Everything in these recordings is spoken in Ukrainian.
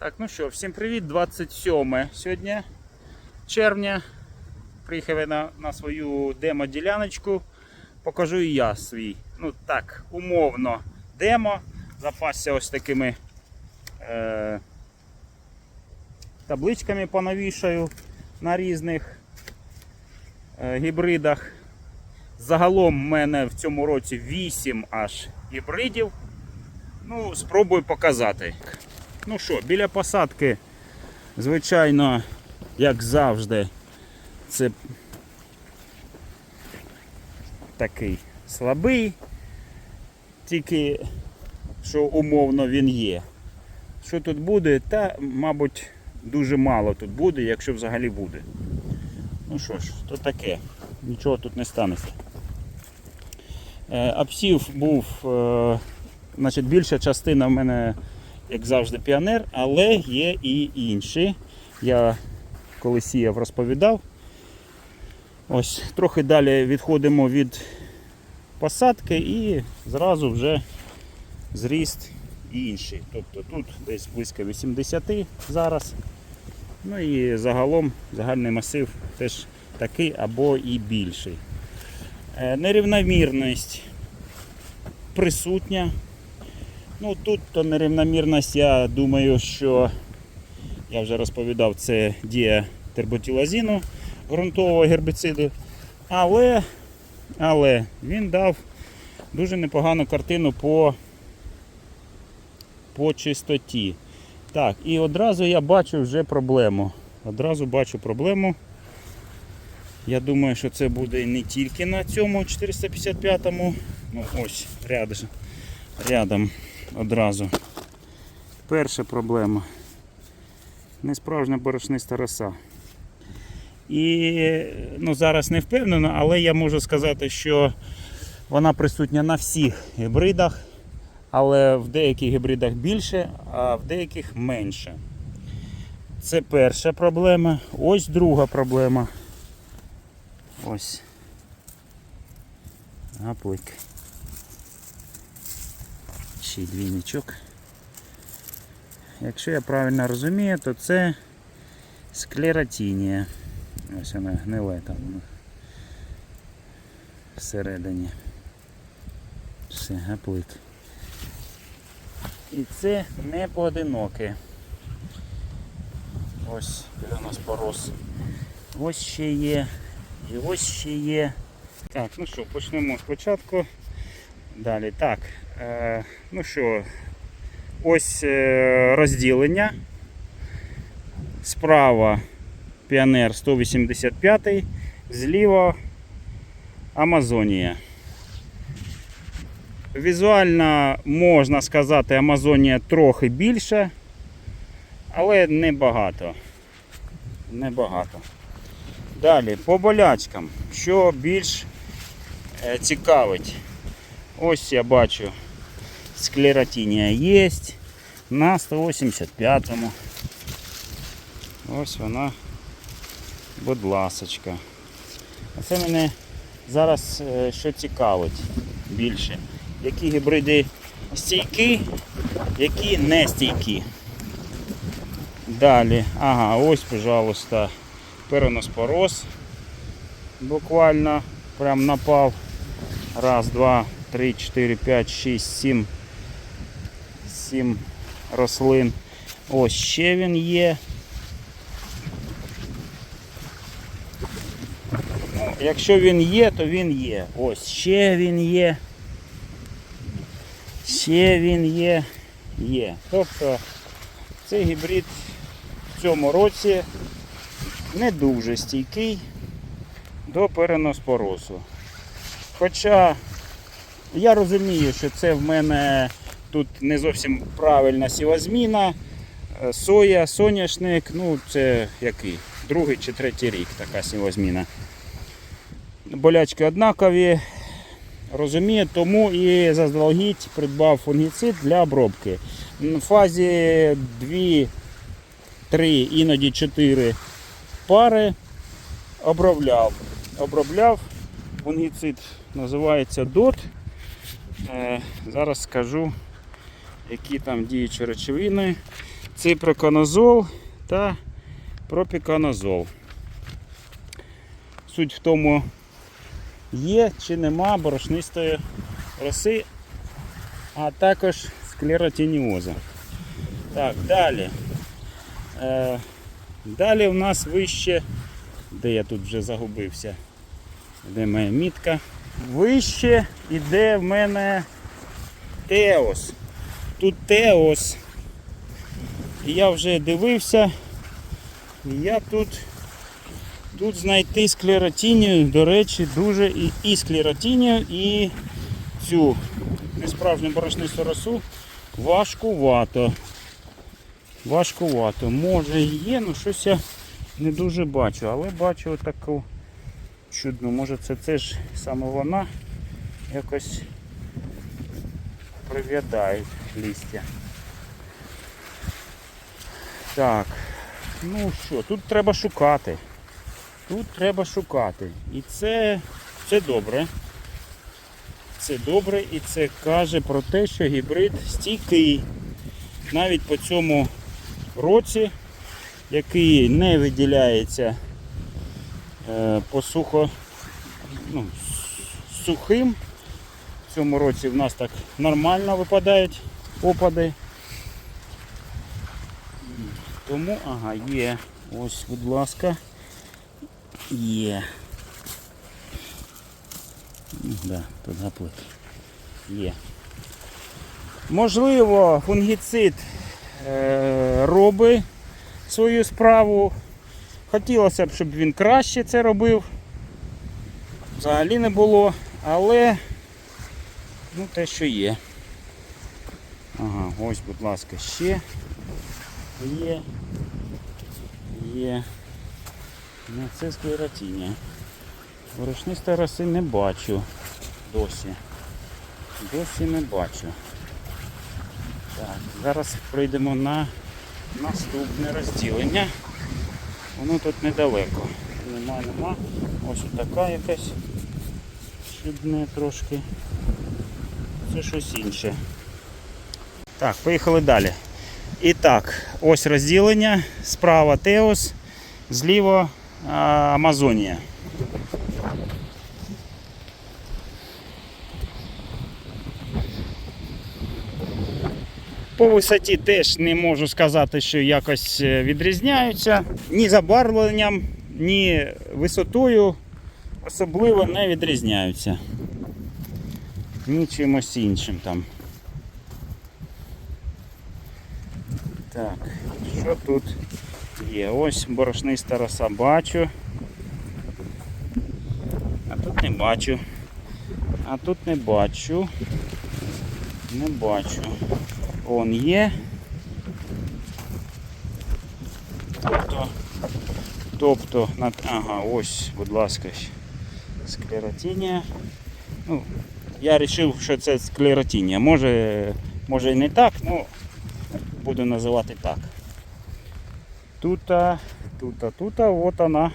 Так, ну що, всім привіт, 27 сьогодні червня. Приїхав я на, на свою демо-діляночку. Покажу і я свій. Ну так, умовно демо. Запасся ось такими е, табличками понавішаю на різних е, гібридах. Загалом в мене в цьому році 8 аж гібридів. Ну, спробую показати. Ну що, біля посадки, звичайно, як завжди, це такий слабий, тільки що умовно він є. Що тут буде? Та, мабуть, дуже мало тут буде, якщо взагалі буде. Ну що ж, то таке, нічого тут не станеться. Е, Обсів був, е, значить, більша частина в мене як завжди, піонер, але є і інші. Я коли сіяв, розповідав. Ось трохи далі відходимо від посадки і зразу вже зріст інший. Тобто тут десь близько 80 зараз. Ну і загалом загальний масив теж такий або і більший. Е, Нерівномірність присутня. Ну тут то нерівномірність, я думаю, що я вже розповідав, це дія терботілазіну ґрунтового гербіциду. Але, але він дав дуже непогану картину по, по чистоті. Так, і одразу я бачу вже проблему. Одразу бачу проблему. Я думаю, що це буде не тільки на цьому 455-му. Ну ось рядом. рядом одразу. Перша проблема. Несправжня борошниста роса. І ну, зараз не впевнено, але я можу сказати, що вона присутня на всіх гібридах, але в деяких гібридах більше, а в деяких менше. Це перша проблема. Ось друга проблема. Ось. Гаплик. Ще й двійничок. Якщо я правильно розумію, то це склеротінія. Ось вона гниле там всередині. Все, гаплик. І це не поодиноке. Ось біля нас порос. Ось ще є. І ось ще є. Так, ну що, почнемо спочатку. Далі. Так. Е, ну що, ось е, розділення. Справа Піонер 185, зліва Амазонія. Візуально можна сказати, Амазонія трохи більша, але небагато. Небагато. Далі, по болячкам, що більш е, цікавить. Ось я бачу, склеротинія є на 185-му. Ось вона, будь ласочка. Це мене зараз е, що цікавить більше. Які гібриди стійкі, які не стійкі. Далі, ага, ось, пожалуйста, пероноспороз. Буквально прям напав. Раз, два, три, чотири, п'ять, шість, сім. Сім рослин. Ось ще він є. Якщо він є, то він є. Ось ще він є. Ще він є. Є. Тобто цей гібрид в цьому році не дуже стійкий до переноспорозу. Хоча я розумію, що це в мене тут не зовсім правильна сівозміна. Е, Соя, соняшник, ну це який? Другий чи третій рік така сівозміна. Болячки однакові. Розумію, тому і заздалегідь придбав фунгіцид для обробки. В фазі 2, 3, іноді 4 пари обробляв. Обробляв фунгіцид називається DOT. Е, зараз скажу, які там діючі речовини. ципроконозол та пропіканозол. Суть в тому, є чи нема борошнистої роси, а також склеротиніоза. Так, далі. Е, далі у нас вище, де я тут вже загубився, де моя мітка. Вище іде в мене Теос. Тут Теос. Я вже дивився. І я тут, тут знайти склеротинію, до речі, дуже і, і склеротинію, і цю несправжню борошнисту росу важкувато. Важкувато. Може є, але щось я не дуже бачу, але бачу таку чудну. Може це теж саме вона якось прив'ядає листя. Так, ну що, тут треба шукати. Тут треба шукати. І це, це добре. Це добре і це каже про те, що гібрид стійкий. Навіть по цьому році, який не виділяється по сухо, ну, сухим. В цьому році в нас так нормально випадають опади. Тому, ага, є. Ось, будь ласка. Є. М, Да, тут гаплик. Є. Можливо, фунгіцид е, робить свою справу. Хотілося б, щоб він краще це робив. Взагалі не було, але ну, те, що є. Ага, ось, будь ласка, ще є. Є. Ну, це склеротіння. Ворошнистої роси не бачу досі. Досі не бачу. Так, зараз прийдемо на наступне розділення. Воно тут недалеко. Нема, нема. Ось така якась щебне трошки. Це щось інше. Так, поїхали далі. І так, ось розділення. Справа Теос, зліва Амазонія. По висоті теж не можу сказати, що якось е, відрізняються. Ні забарвленням, ні висотою особливо не відрізняються. Ні чимось іншим там. Так, що тут є? Ось борошниста роса бачу. А тут не бачу. А тут не бачу. Не бачу. Он є. Тобто, тобто, над, ага, ось, будь ласка, склеротинія. Ну, я вирішив, що це склеротинія. Може, може і не так, ну буду називати так. Тут, тут, тут, от вона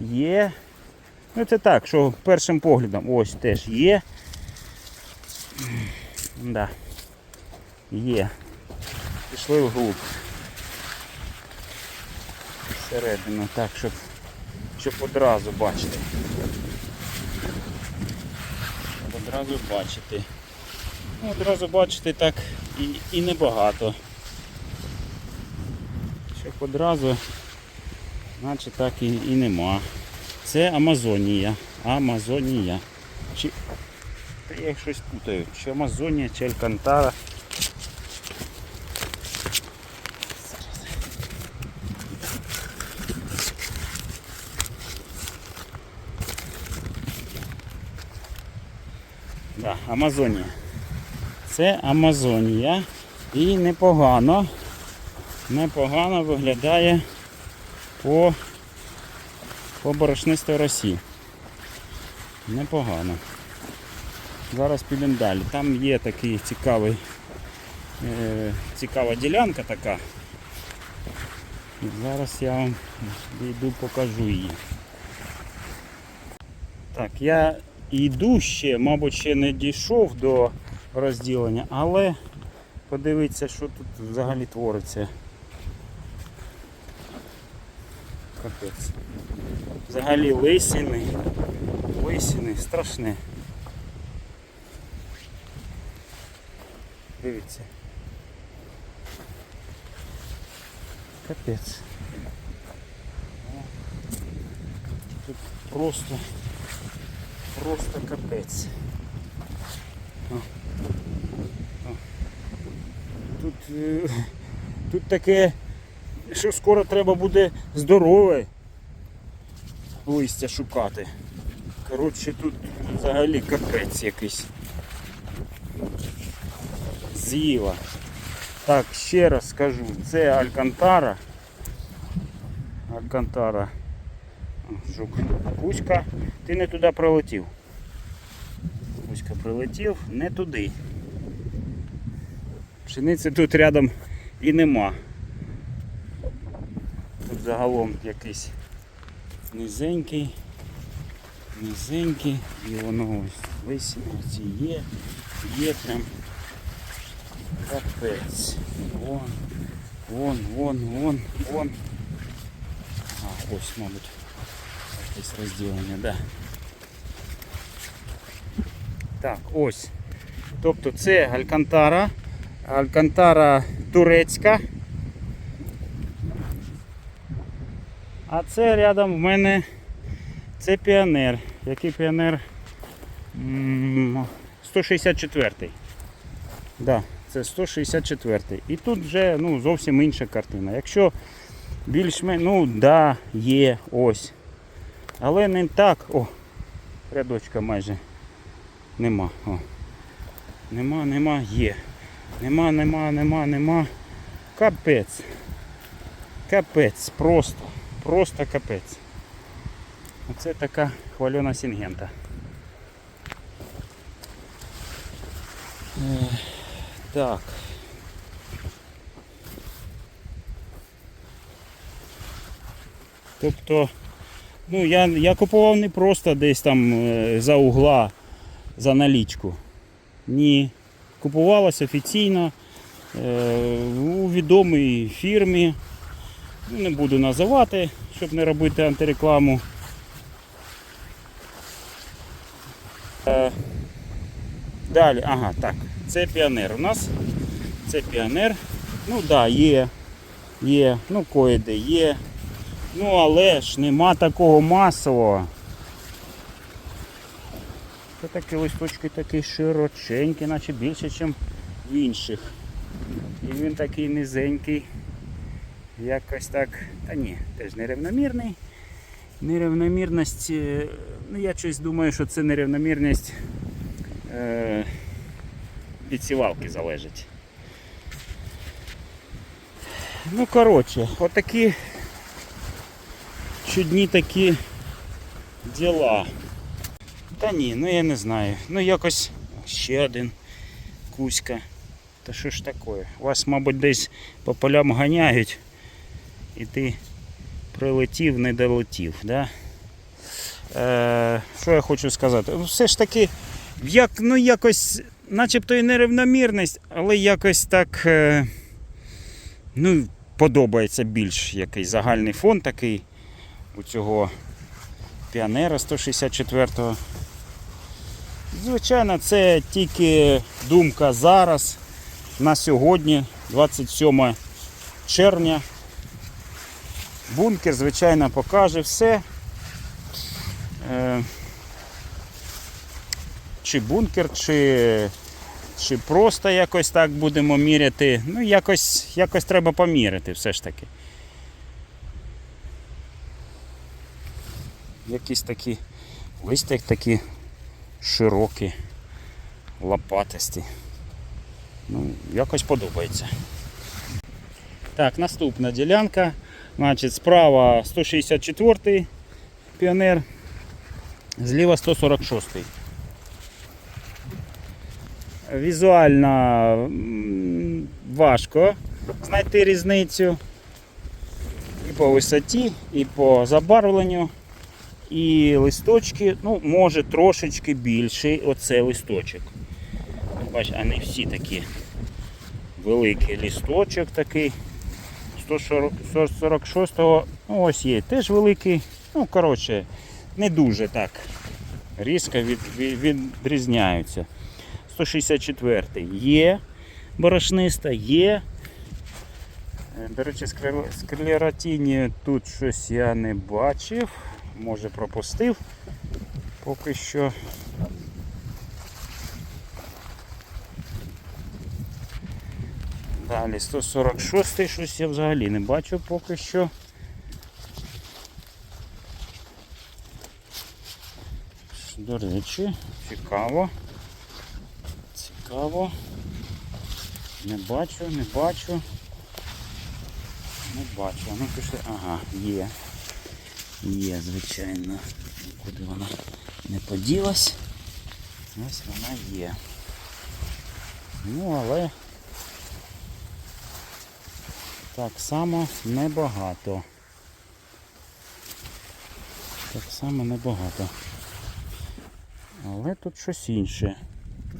є. Ну це так, що першим поглядом ось теж є. Да. Є. Пішли вглуб. Всередину, так, щоб, щоб одразу бачити. Щоб одразу бачити. Ну, одразу бачити так і, і небагато. Щоб одразу, наче так і, і нема. Це Амазонія. Амазонія. Чи... Та я щось путаю. Чи Амазонія, чи Алькантара. Да, Амазонія. Це Амазонія. І непогано. Непогано виглядає по, по борошнистій росі. Непогано. Зараз підемо далі. Там є такий цікавий, е, цікава ділянка така. Зараз я вам йду покажу її. Так, я йду ще, мабуть, ще не дійшов до розділення, але подивіться, що тут взагалі твориться. Капець. Взагалі лисини, лисини, страшне. Дивіться. Капець. Тут просто просто капець. О. О. Тут, е, тут таке, що скоро треба буде здорове листя шукати. Коротше, тут взагалі капець якийсь. З'їла. Так, ще раз скажу, це Алькантара. Алькантара. Жук. Кузька, ти не туди прилетів. Кузька прилетів не туди. Пшениці тут рядом і нема. Тут загалом якийсь низенький, низенький, і воно ось висіно, ці є, є прям капець. Вон, вон, вон, вон, вон. А, ось, мабуть, якесь розділення, да. Так, ось. Тобто це Алькантара. Алькантара турецька. А це рядом в мене це піонер. Який піонер? 164-й. Да, це 164-й. І тут вже ну, зовсім інша картина. Якщо більш-менш, ну да, є ось. Але не так. О, рядочка майже нема. О. Нема, нема, є. Нема, нема, нема, нема. Капець. Капець. Просто. Просто капець. Оце така хвальона сінгента. Так. Тобто, ну я, я купував не просто десь там е, за угла за налічку. Ні. Купувалось офіційно е, у відомій фірмі. Ну, Не буду називати, щоб не робити антирекламу. Е, Далі, ага, так, це піонер у нас. Це піонер. Ну так, да, є. Є, ну коїде є. Ну але ж нема такого масового. Це такі листочки такі широченькі, наче більше, ніж в інших. І він такий низенький. Якось так. Та ні, теж нерівномірний. Нерівномірність. е, Ну я щось думаю, що це нерівномірність е, від сівалки залежить. Ну, коротше, отакі чудні такі діла. Та ні, ну я не знаю. Ну якось ще один кузька. Та що ж таке? Вас, мабуть, десь по полям ганяють і ти прилетів, не долетів, да? Е, що я хочу сказати? Ну, Все ж таки, як, ну якось, начебто і нерівномірність, але якось так е, ну, подобається більш якийсь загальний фон такий у цього піонера 164-го. Звичайно, це тільки думка зараз, на сьогодні, 27 червня. Бункер, звичайно, покаже все. Е, Чи бункер, чи, чи просто якось так будемо міряти. Ну, якось, якось треба поміряти все ж таки. Якісь такі листя такі широкі, лопатисті. Ну, якось подобається. Так, наступна ділянка. Значить, справа 164-й піонер, зліва 146. Візуально важко знайти різницю і по висоті, і по забарвленню. І листочки, ну, може трошечки більший оце листочок. Бач, а не всі такі великий листочок такий. 146-го, ну ось є, теж великий. Ну, коротше, не дуже так різко від, від, відрізняються. 164-й є борошниста, є. Е, До речі, склер- склеротині тут щось я не бачив, може пропустив поки що. Далі 146 щось я взагалі не бачу поки що. До речі, цікаво. Цікаво. Не бачу, не бачу. Не бачу. Ну пішли. Ага, є. Є, звичайно. Куди вона не поділась. Ось вона є. Ну, але так само небагато. Так само небагато. Але тут щось інше.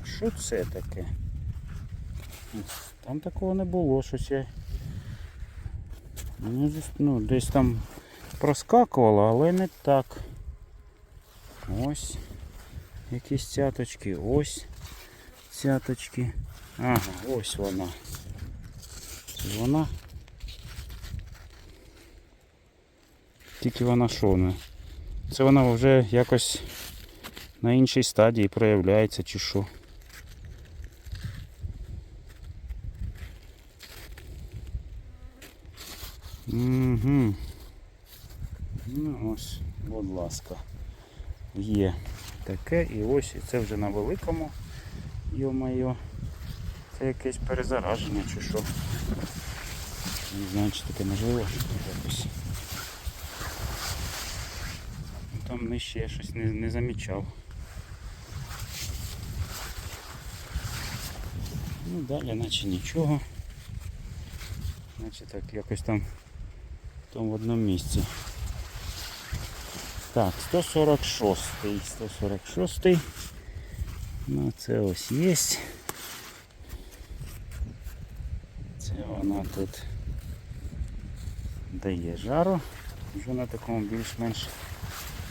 Що це таке? Там такого не було, щось я. Ну, десь там проскакувало, але не так. Ось якісь цяточки, ось цяточки. Ага, ось вона. Вона. Тільки вона що не? Це вона вже якось на іншій стадії проявляється чи що. Угу. Ну ось, будь ласка. Є таке і ось і це вже на великому. Йо-моє. Це якесь перезараження чи що. Не знаю, чи таке можливо. Там нижче я щось не, не замічав. Ну далі наче нічого. Наче так якось там, там в одному місці. Так, 146. 146. Ну це ось є. Це вона тут дає жару. Вже на такому більш-менш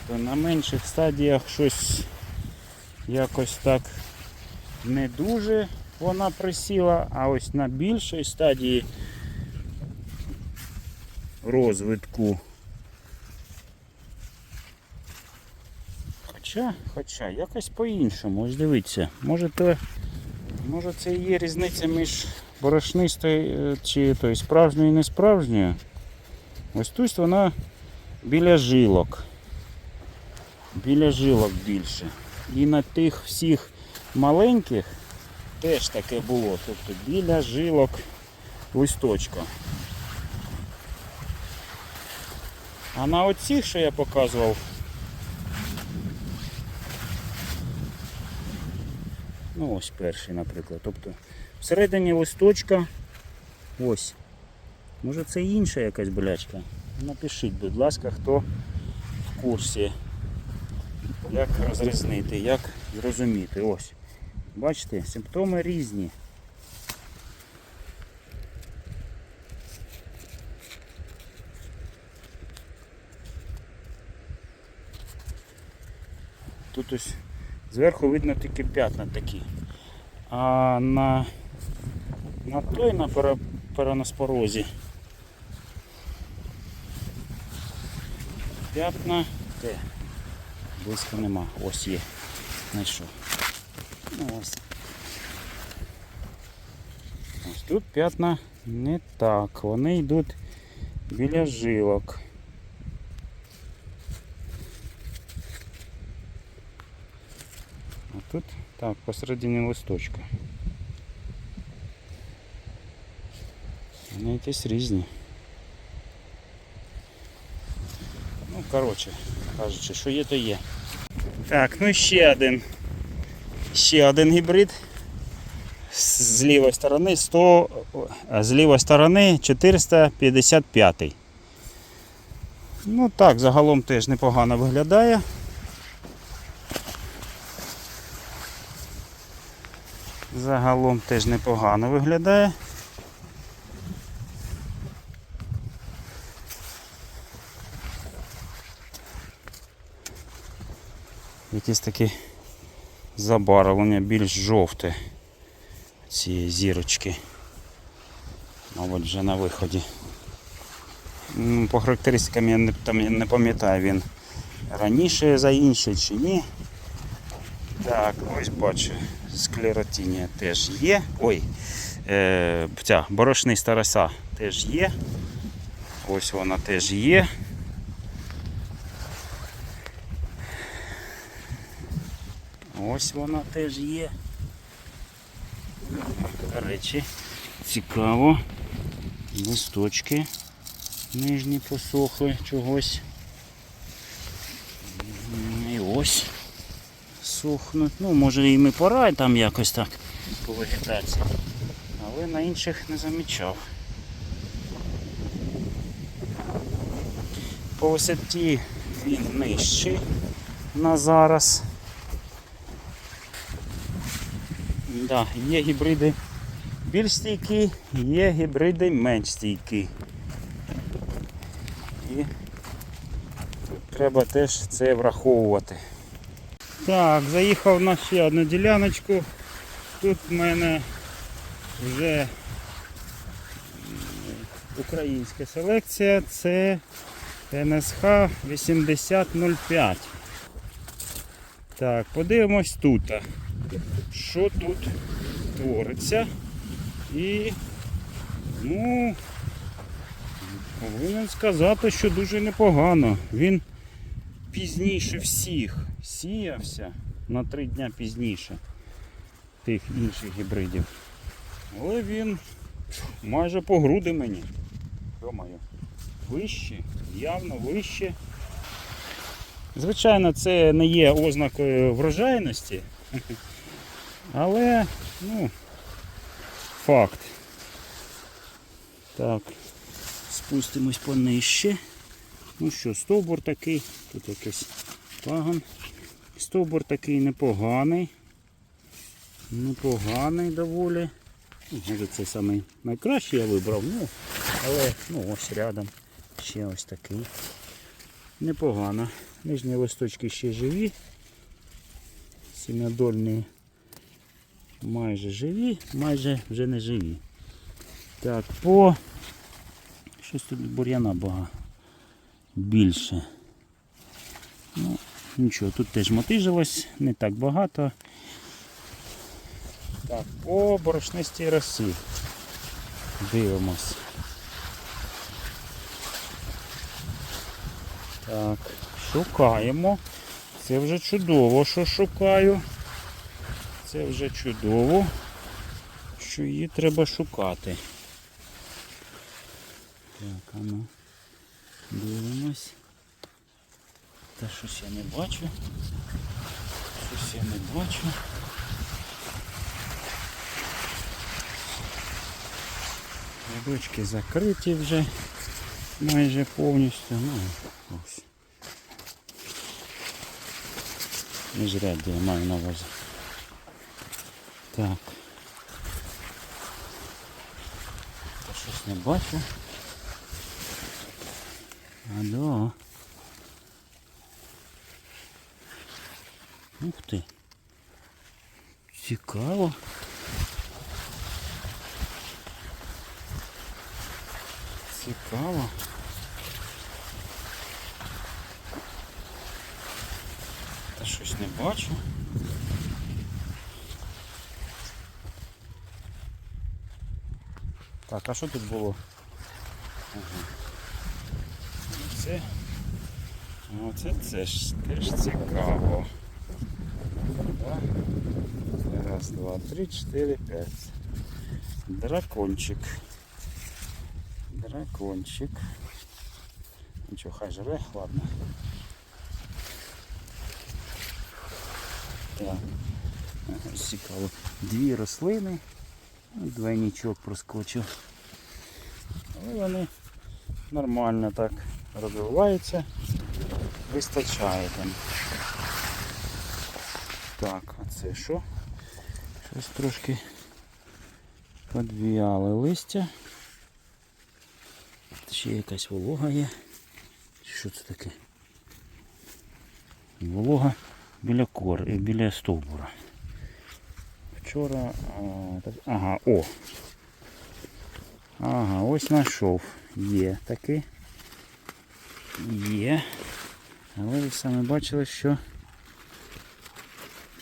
то на менших стадіях щось якось так не дуже вона присіла, а ось на більшій стадії розвитку. Хоча, хоча, якось по-іншому, ось дивіться, може то, може це і є різниця між борошнистою е, чи той, справжньою і несправжньою. Ось тут вона біля жилок. Біля жилок більше. І на тих всіх маленьких теж таке було. Тобто біля жилок листочка. А на оцих, що я показував, ну ось перший, наприклад. Тобто всередині листочка ось. Може це інша якась болячка? Напишіть, будь ласка, хто в курсі. Як розрізнити, як зрозуміти. Ось. Бачите, симптоми різні. Тут ось зверху видно тільки п'ятна такі. А на, на той на пера- п'ятна де? Близько нема. Ось є. Знайшов. Ну, ось. ось тут п'ятна не так. Вони йдуть біля жилок. А тут так, посередині листочка. Вони якісь різні. Ну, коротше, кажучи, що є, то є. Так, ну ще один. Ще один гібрид. З лівої сторони 100, а з лівої сторони 455. Ну так, загалом теж непогано виглядає. Загалом теж непогано виглядає. Якісь такі забарвлення більш жовте цієї зірочки. Мабуть, вже на виході. Ну, по характеристикам я не, там, я не пам'ятаю він раніше за інший чи ні. Так, ось бачу склеротинія теж є. Ой, е, ця борошниста роса теж є. Ось вона теж є. Ось вона теж є. До речі, цікаво. Листочки нижні посохли чогось. І ось сохнуть. Ну, може і ми пора там якось так по вегетації. Але на інших не замічав. По висоті він нижчий на зараз. Да, є гібриди більш стійкі, є гібриди менш стійкі. І треба теж це враховувати. Так, заїхав на ще одну діляночку. Тут в мене вже українська селекція, це НСХ 8005. Так, подивимось тут. Що тут твориться. І ну повинен сказати, що дуже непогано. Він пізніше всіх сіявся на три дня пізніше тих інших гібридів. Але він майже по груди мені. Йо-моє. Вище, явно вище. Звичайно, це не є ознакою врожайності, але, ну, факт. Так, спустимось понижче. Ну що, стовбур такий, тут якийсь пагон. Стовбур такий непоганий. Непоганий доволі. Може це самий найкращий я вибрав, ну, але ну, ось рядом ще ось такий. Непогано. Нижні листочки ще живі. Сім'ядольні майже живі, майже вже не живі. Так, по щось тут бур'яна багато більше. Нічого, тут теж мотижилось, не так багато. Так, по борошнистій роси. Дивимось. Так, шукаємо. Це вже чудово, що шукаю. Це вже чудово, що її треба шукати. Так, а ну. Дивимось. Та щось я не бачу. Щось я не бачу. Рядочки закриті вже майже повністю. Ну, ось. Міжряддя я маю на увазі. Так. Та щось не бачу. Алло. Ух ти. Цікаво. Цікаво. Та щось не бачу. Так, а що тут було? Ага. Це. Оце це ж теж цікаво. Раз, два, три, чотири, п'ять. Дракончик. Дракончик. Нічого, хай живе, ладно. Так. Цікаво. Дві рослини. Двойничок проскочив. Але вони нормально так розвиваються. Вистачає там. Це що? Щось трошки подвіяли листя. Ще якась волога є. Що це таке? Волога біля кор, е, біля стовбура. Вчора. Ага, о. Ага, ось знайшов. Є таки. Є. Але ви самі бачили, що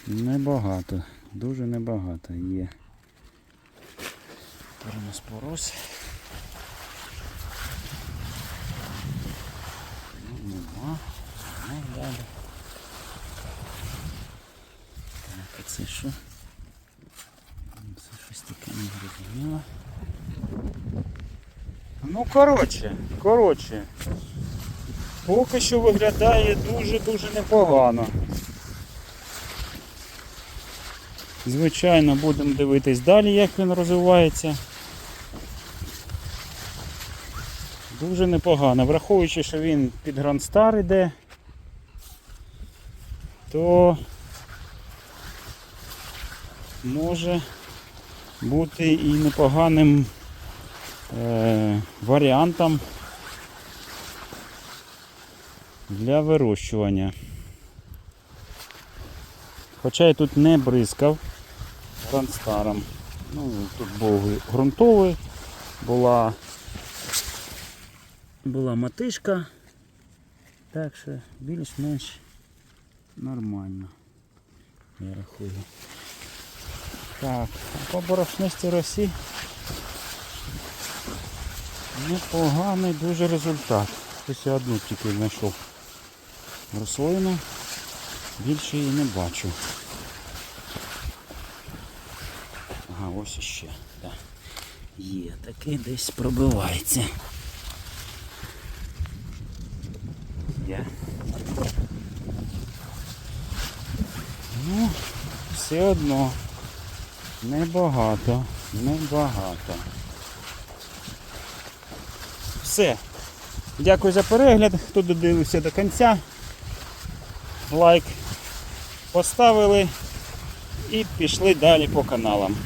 небагато. Дуже небагато є. Переноспороз. Ну, Нема. Ну, далі. Так, а це що? Це щось таке не зрозуміло. Ну, коротше, коротше. Поки що виглядає дуже-дуже непогано. Звичайно, будемо дивитись далі, як він розвивається. Дуже непогано. Враховуючи, що він під Грандстар іде, то може бути і непоганим е, варіантом для вирощування. Хоча я тут не бризкав грандстаром. Ну, тут був ґрунтовий, була, була матишка, так що більш-менш нормально. Я рахую. Так, а по борошнисті росі непоганий дуже результат. Ось я одну тільки знайшов рослину, більше її не бачу. Ага, ось іще. Да. Є, таке десь пробивається. Є. Ну, все одно. Небагато, небагато. Все. Дякую за перегляд. Хто додивився до кінця. Лайк поставили і пішли далі по каналам.